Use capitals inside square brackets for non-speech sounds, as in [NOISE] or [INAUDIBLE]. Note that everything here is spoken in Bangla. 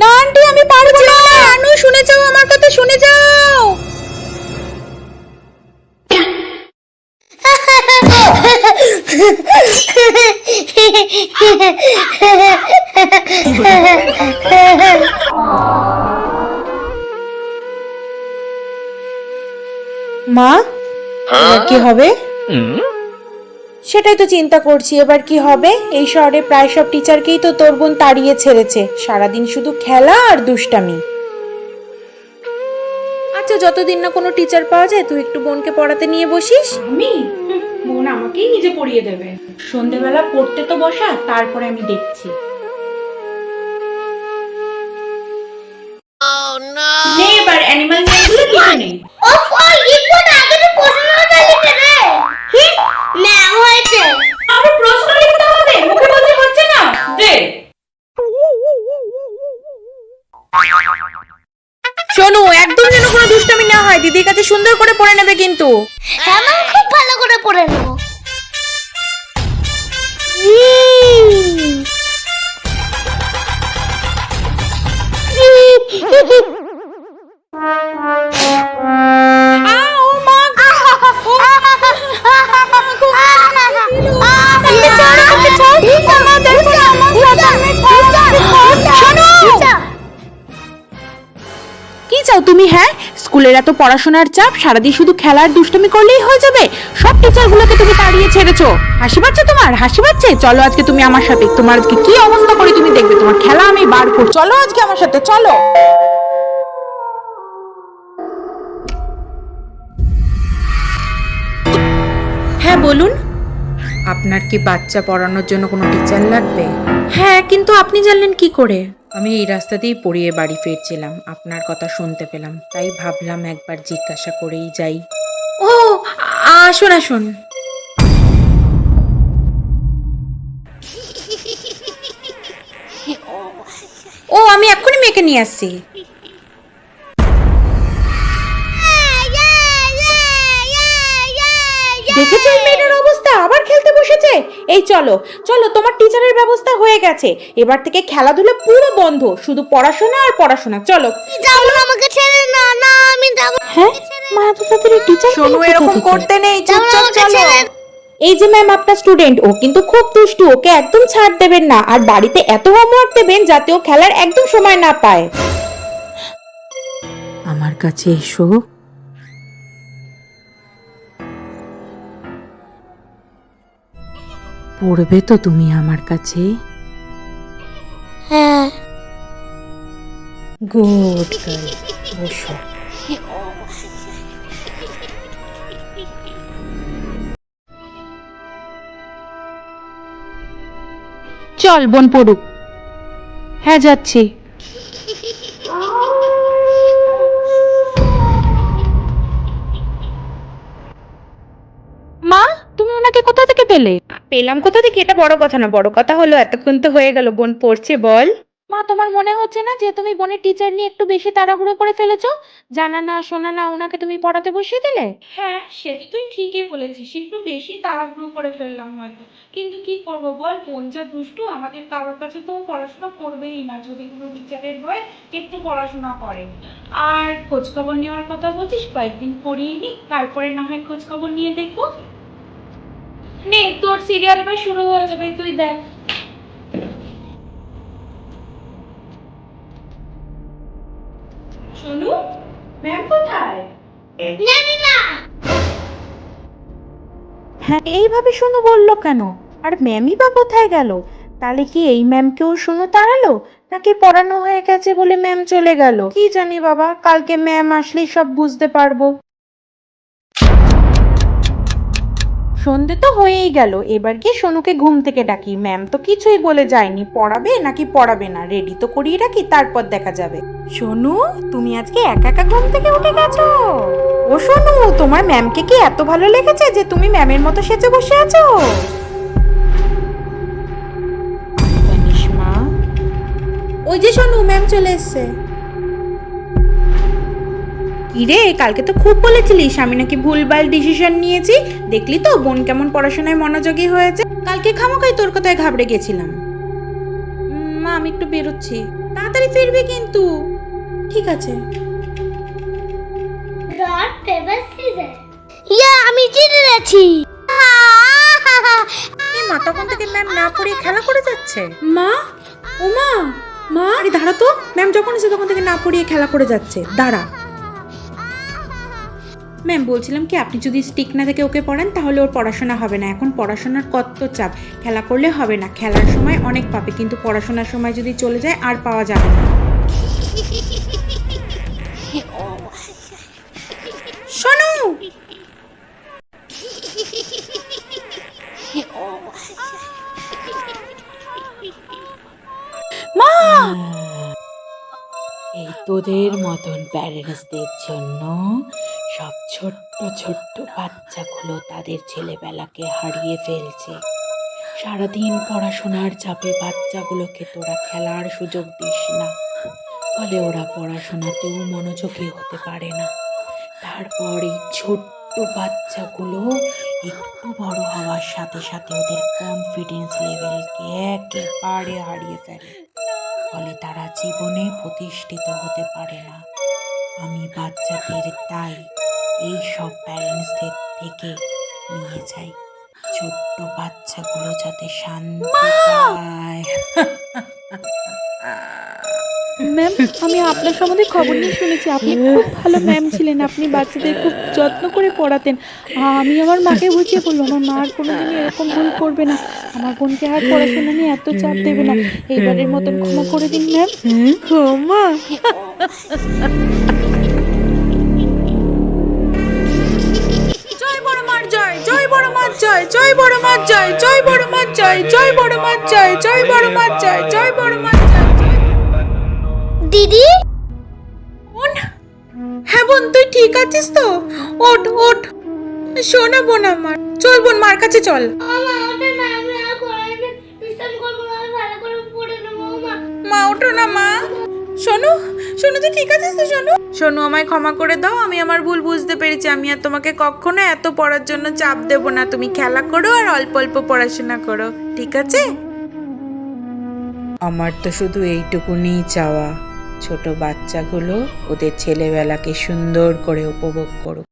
না আন্টি আমি পারব না। আনু শুনে যাও আমার কথা শুনে যাও। মা কি হবে? সেটাই তো চিন্তা করছি এবার কি হবে? এই শহরে প্রায় সব টিচারকেই তো তোর বোন তাড়িয়ে ছেড়েছে। সারাদিন শুধু খেলা আর দুষ্টামি। আচ্ছা যতদিন না কোনো টিচার পাওয়া যায় তুই একটু বোনকে পড়াতে নিয়ে বসিস? আমি? বোন আমাকেই নিজে পড়িয়ে দেবে। সন্ধেবেলা পড়তে তো বসা তারপরে আমি দেখছি। নে এবার অ্যানিমাল নেই। আগে তো লিখে দে কি ম্যাম হয়েছে। আবার প্রশ্ন লিখতে হবে মুখে বলতে হচ্ছে না। দে। শোনো একদম যেন কোনো দুষ্টামি না হয় দিদির কাছে সুন্দর করে পড়ে নেবে কিন্তু। হ্যাঁ ম্যাম খুব ভালো করে পড়ে নেব। তুমি হ্যাঁ? স্কুলের এত পড়াশোনার চাপ সারাদিন শুধু খেলার দুষ্টমি করলেই হয়ে যাবে। সব টিচারগুলোকে তুমি তাড়িয়ে ছেড়েছো। হাসি পাচ্ছে তোমার? হাসি পাচ্ছে? চলো আজকে তুমি আমার সাথে তোমার আজকে কি অবস্থা করে তুমি দেখবে। তোমার খেলা আমি বার করব চলো আজকে আমার সাথে চলো। হ্যাঁ বলুন। আপনার কি বাচ্চা পড়ানোর জন্য কোনো টিচার লাগবে? হ্যাঁ কিন্তু আপনি জানলেন কি করে? আমি এই রাস্তা দিয়েই পড়িয়ে বাড়ি ফিরছিলাম আপনার কথা শুনতে পেলাম তাই ভাবলাম একবার জিজ্ঞাসা করেই যাই ও আসুন আসুন ও আমি এক্ষুনি মেয়েকে নিয়ে আসছি দেখেছ এই চলো চলো তোমার টিচারের ব্যবস্থা হয়ে গেছে। এবার থেকে খেলাধুলা পুরো বন্ধ শুধু পড়াশোনা আর পড়াশোনা। চলো। যাব না আমাকে ছেড়ে না না আমি যাব হ্যাঁ? আমাকে ছেড়ে মা এত তাড়াতাড়ি টিচার শোনো এরকম করতে নেই চুপচাপ চলো। এই যে ম্যাম আপনার স্টুডেন্ট ও কিন্তু খুব দুষ্টু ওকে একদম ছাড় দেবেন না। আর বাড়িতে এত হোমওয়ার্ক দেবেন যাতে ও খেলার একদম সময় না পায়। আমার কাছে এসো। পড়বে তো তুমি আমার কাছে? হ্যাঁ। গুড গার্ল বসো। চল বোন পড়ুক। হ্যাঁ যাচ্ছি। মা তুমি ওনাকে কোথা থেকে পেলে? পেলাম। কোথা থেকে? এটা বড় কথা না বড় কথা হলো এতক্ষণ তো হয়ে গেল বোন পড়ছে বল। মা তোমার মনে হচ্ছে না যে তুমি বোনের টিচার নিয়ে একটু বেশি তাড়াহুড়ো করে ফেলেছো? জানা না শোনা না ওনাকে তুমি পড়াতে বসিয়ে দিলে? হ্যাঁ সে তুই ঠিকই বলেছিস একটু বেশি তাড়াহুড়ো করে ফেললাম হয়তো। কিন্তু কি করব বল বোন যা দুষ্টু আমাদের কারোর কাছে তো পড়াশোনা করবেই না যদি কোনো টিচারের হয়ে একটু পড়াশোনা করে। আর খোঁজ খবর নেওয়ার কথা বলছিস কয়েকদিন পড়িয়ে নি তারপরে না হয় খোঁজ খবর নিয়ে দেখব। নে তোর সিরিয়াল শুরু হয়ে যাবে, তুই দেখ। ম্যাম কোথায়? হ্যাঁ এইভাবে শুনো বলল কেন? আর ম্যামই বা কোথায় গেল? তাহলে কি এই ম্যামকেও শুনো তাড়ালো? নাকি পড়ানো হয়ে গেছে বলে ম্যাম চলে গেল? কি জানি বাবা, কালকে ম্যাম আসলেই সব বুঝতে পারব। সন্ধে তো হয়েই গেল। এবার কি সোনুকে ঘুম থেকে ডাকি ম্যাম তো কিছুই বলে যায়নি। পড়াবে নাকি পড়াবে না? রেডি তো করিয়ে রাখি তারপর দেখা যাবে। সোনু তুমি আজকে একা একা ঘুম থেকে উঠে গেছো? ও সোনু তোমার ম্যামকে কি এত ভালো লেগেছে যে তুমি ম্যামের মতো সেজে বসে আছো? মা ওই যে সোনু ম্যাম চলে এসছে। কিরে কালকে তো খুব বলেছিলিস আমি নাকি ভুলভাল ডিসিশন নিয়েছি। দেখলি তো বোন কেমন পড়াশোনায় মনোযোগী হয়েছে। কালকে খামোকাই তোর কথায় ঘাবড়ে গেছিলাম। মা আমি একটু বেরোচ্ছি। তাড়াতাড়ি ফিরবি কিন্তু। ঠিক আছে। ইয়া আমি জিতে গেছি। এই মা তখন থেকে ম্যাম না পড়িয়ে খেলা করে যাচ্ছে। মা? ও মা? মা? আরে দাঁড়া তো। ম্যাম যখন এসে তখন থেকে না পড়িয়ে খেলা করে যাচ্ছে। দাঁড়া। ম্যাম বলছিলাম কি, আপনি যদি স্টিক না থেকে ওকে পড়ান, তাহলে ওর পড়াশোনা হবে না। এখন পড়াশোনার কত চাপ। খেলা করলে হবে না। খেলার সময় অনেক পাবে, কিন্তু পড়াশোনার সময় যদি চলে যায়, আর পাওয়া যাবে না। শোনো! মা! এই তোদের মতন প্যারেন্টসদের জন্য সব ছোট্ট ছোট্ট বাচ্চাগুলো তাদের ছেলেবেলাকে হারিয়ে ফেলছে। সারাদিন পড়াশোনার চাপে বাচ্চাগুলোকে তোরা খেলার সুযোগ দিস না। ফলে ওরা পড়াশোনাতেও মনোযোগী হতে পারে না। তারপর এই ছোট্ট বাচ্চাগুলো একটু বড় হওয়ার সাথে সাথে ওদের কনফিডেন্স লেভেলকে একেবারে হারিয়ে ফেলে। ফলে তারা জীবনে প্রতিষ্ঠিত হতে পারে না। আমি বাচ্চাদের তাই এই সব প্যারেন্টসদের থেকে নিয়ে যাই। ছোট্ট বাচ্চাগুলো যাতে শান্তি পায়। ম্যাম আমি আপনার সম্বন্ধে খবর নিয়ে শুনেছি। আপনি খুব ভালো ম্যাম ছিলেন। আপনি বাচ্চাদের খুব যত্ন করে পড়াতেন। আমি আমার মাকে বুঝিয়ে বললাম আমার মা আর কোনোদিনই এরকম ভুল করবে না। আমার বোনকে আর পড়াশোনা নিয়ে এত চাপ দেবে না। এইবারের মতন ক্ষমা করে দিন ম্যাম ক্ষমা? [LAUGHS] জয় বড় মার জয় জয় বড় মার জয় জয় বড় মার জয় জয় বড় মার জয় জয় বড় মার জয় দিদি? বোন? হ্যাঁ বোন তুই ঠিক আছিস তো? ওঠ ওঠ। শোনা বোন আমার। চল বোন মার কাছে চল। মা ওঠো না মা। শোনো শোনো তো ঠিক আছে তো শোনো শোনো আমায় ক্ষমা করে দাও, আমি আমার ভুল বুঝতে পেরেছি। আমি আর তোমাকে কখনো এত পড়ার জন্য চাপ দেব না। তুমি খেলা করো আর অল্প অল্প পড়াশোনা করো, ঠিক আছে? আমার তো শুধু এইটুকুনি চাওয়া। ছোট বাচ্চাগুলো ওদের ছেলেবেলাকে সুন্দর করে উপভোগ করুক।